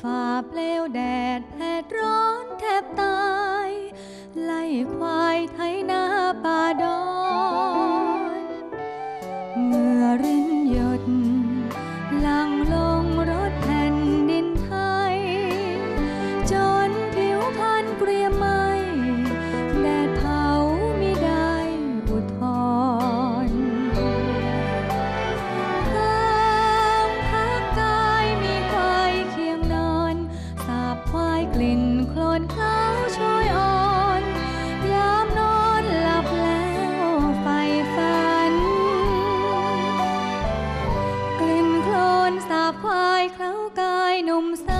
ฝ่าเปลวแดดแผดร้อนแทบตาย ไล่ควายไถนาป่าดอน ควายเคล้ากายหนุ่มสา